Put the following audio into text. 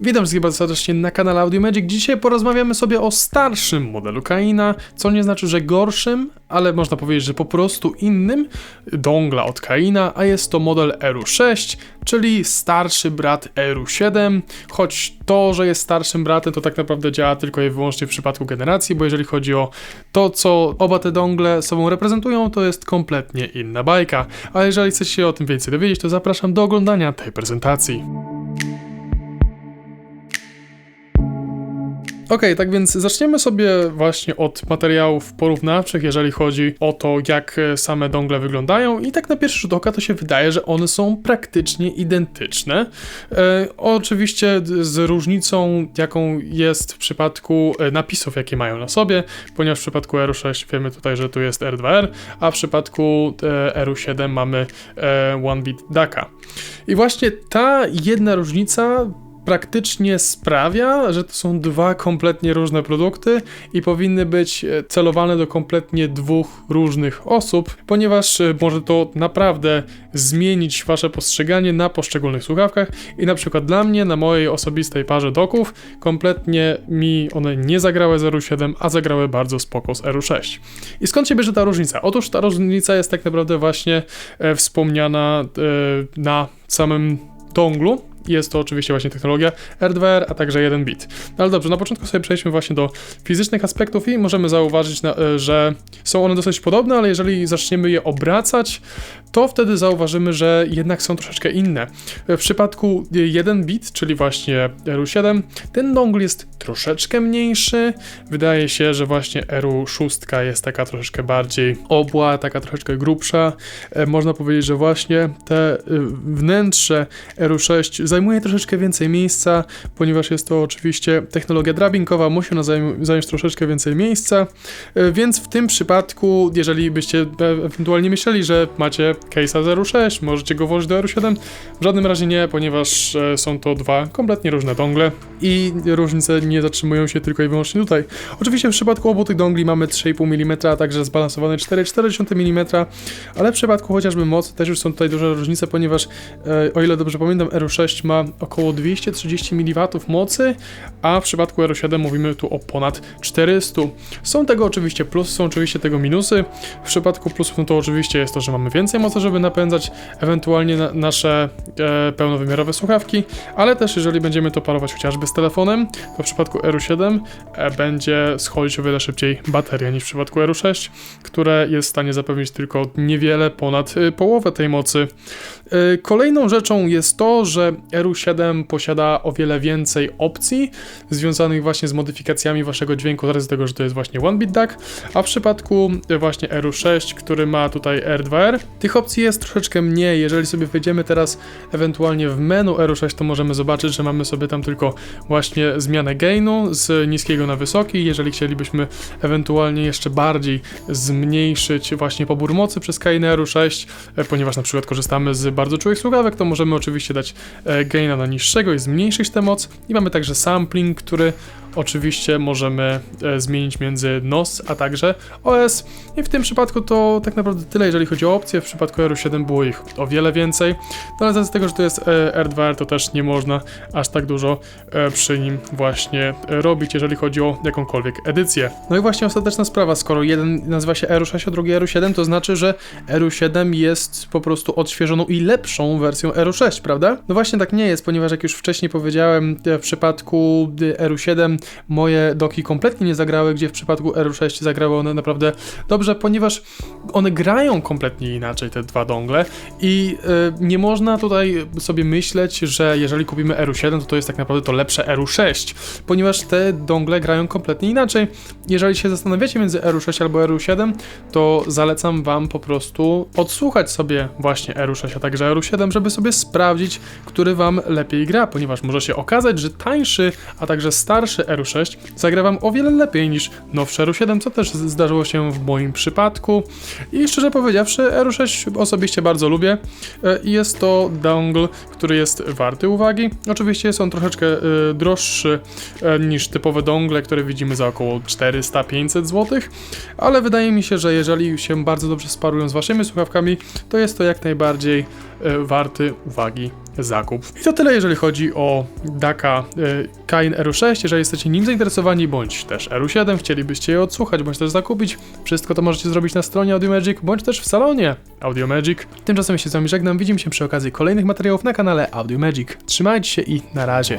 Witam wszystkich bardzo serdecznie na kanale Audio Magic. Dzisiaj porozmawiamy sobie o starszym modelu Kaina, co nie znaczy, że gorszym, ale można powiedzieć, że po prostu innym dongla od Kaina, a jest to model Eru 6, czyli starszy brat Eru 7, choć to, że jest starszym bratem, to tak naprawdę działa tylko i wyłącznie w przypadku generacji, bo jeżeli chodzi o to, co oba te dongle sobą reprezentują, to jest kompletnie inna bajka. A jeżeli chcecie się o tym więcej dowiedzieć, to zapraszam do oglądania tej prezentacji. Okej, tak więc zaczniemy sobie właśnie od materiałów porównawczych, jeżeli chodzi o to, jak e, same dongle wyglądają. I tak na pierwszy rzut oka to się wydaje, że one są praktycznie identyczne. E, oczywiście z różnicą, jaką jest w przypadku e, napisów, jakie mają na sobie, ponieważ w przypadku R6 wiemy tutaj, że tu jest R2R, a w przypadku e, R7 mamy e, One Bit DACA. I właśnie ta jedna różnica praktycznie sprawia, że to są dwa kompletnie różne produkty i powinny być e, celowane do kompletnie dwóch różnych osób, ponieważ e, może to naprawdę zmienić wasze postrzeganie na poszczególnych słuchawkach i na przykład dla mnie, na mojej osobistej parze doków, kompletnie mi one nie zagrały z R7, a zagrały bardzo spoko z R6. I skąd się bierze ta różnica? Otóż ta różnica jest tak naprawdę właśnie e, wspomniana e, na samym donglu, jest to oczywiście właśnie technologia R2R, a także 1 bit. No ale dobrze, na początku sobie przejdźmy właśnie do fizycznych aspektów i możemy zauważyć, e, że są one dosyć podobne, ale jeżeli zaczniemy je obracać, to wtedy zauważymy, że jednak są troszeczkę inne. W przypadku 1 bit, czyli właśnie RU7, ten dongle jest troszeczkę mniejszy. Wydaje się, że właśnie RU6 jest taka troszeczkę bardziej obła, taka troszeczkę grubsza. E, Można powiedzieć, że właśnie te wnętrze RU6 zajmuje troszeczkę więcej miejsca, ponieważ jest to oczywiście technologia drabinkowa, musi ona zająć troszeczkę więcej miejsca, E, więc w tym przypadku, jeżeli byście e- ewentualnie myśleli, że macie case'a z RU6, możecie go włożyć do RU7, w żadnym razie nie, ponieważ e, są to dwa kompletnie różne dongle i różnice nie zatrzymują się tylko i wyłącznie tutaj. Oczywiście w przypadku obu tych dongli mamy 3,5 mm, a także zbalansowane 4,4 mm, ale w przypadku chociażby mocy też już są tutaj duże różnice, ponieważ o ile dobrze pamiętam, RU6 ma około 230 mW mocy, a w przypadku RU7 mówimy tu o ponad 400. Są tego oczywiście plusy, są oczywiście tego minusy. W przypadku plusów no to oczywiście jest to, że mamy więcej mocy, żeby napędzać ewentualnie na, nasze e, pełnowymiarowe słuchawki, ale też jeżeli będziemy to parować chociażby z telefonem, to w przypadku R7 e, będzie schodzić o wiele szybciej bateria niż w przypadku R6, które jest w stanie zapewnić tylko niewiele ponad e, połowę tej mocy. E, Kolejną rzeczą jest to, że RU7 posiada o wiele więcej opcji związanych właśnie z modyfikacjami waszego dźwięku, z tego, że to jest właśnie One DAC, a w przypadku e, właśnie RU6, który ma tutaj R2R, tych opcji jest troszeczkę mniej. Jeżeli sobie wejdziemy teraz ewentualnie w menu RU6, to możemy zobaczyć, że mamy sobie tam tylko właśnie zmianę gainu z niskiego na wysoki. Jeżeli chcielibyśmy ewentualnie jeszcze bardziej zmniejszyć właśnie pobór mocy przez Kaina RU6, e, ponieważ na przykład korzystamy z bardzo czułych słuchawek, to możemy oczywiście dać e, gaina na niższego i zmniejszyć tę moc. I mamy także sampling, który oczywiście możemy e, zmienić między NOS a także OS. I w tym przypadku to tak naprawdę tyle, jeżeli chodzi o opcje. W przypadku R7 było ich o wiele więcej. No ale z tego, że to jest e, R2R, to też nie można aż tak dużo e, przy nim właśnie e, robić, jeżeli chodzi o jakąkolwiek edycję. No i właśnie ostateczna sprawa, skoro jeden nazywa się R6, a drugi R7, to znaczy, że R7 jest po prostu odświeżoną i lepszą wersją R6, prawda? No właśnie tak nie jest, ponieważ jak już wcześniej powiedziałem, e, w przypadku e, R7 moje doki kompletnie nie zagrały, gdzie w przypadku R6 zagrały one naprawdę dobrze, ponieważ one grają kompletnie inaczej, te dwa dongle i e, nie można tutaj sobie myśleć, że jeżeli kupimy R7, to to jest tak naprawdę to lepsze R6, ponieważ te dongle grają kompletnie inaczej. Jeżeli się zastanawiacie między R6 albo R7, to zalecam wam po prostu odsłuchać sobie właśnie R6, a także R7, żeby sobie sprawdzić, który wam lepiej gra, ponieważ może się okazać, że tańszy, a także starszy RU6 zagra wam o wiele lepiej niż nowsze RU7, co też zdarzyło się w moim przypadku. I szczerze powiedziawszy, RU6 osobiście bardzo lubię e, i jest to dongle, który jest warty uwagi. Oczywiście jest on troszeczkę e, droższy e, niż typowe dongle, które widzimy za około 400-500 zł, ale wydaje mi się, że jeżeli się bardzo dobrze sparują z waszymi słuchawkami, to jest to jak najbardziej warty uwagi zakup. I to tyle, jeżeli chodzi o Daka y, Kain RU6. Jeżeli jesteście nim zainteresowani, bądź też RU7, chcielibyście je odsłuchać, bądź też zakupić, wszystko to możecie zrobić na stronie Audiomagic, bądź też w salonie Audiomagic. Tymczasem się z wami żegnam, widzimy się przy okazji kolejnych materiałów na kanale Audiomagic. Trzymajcie się i na razie.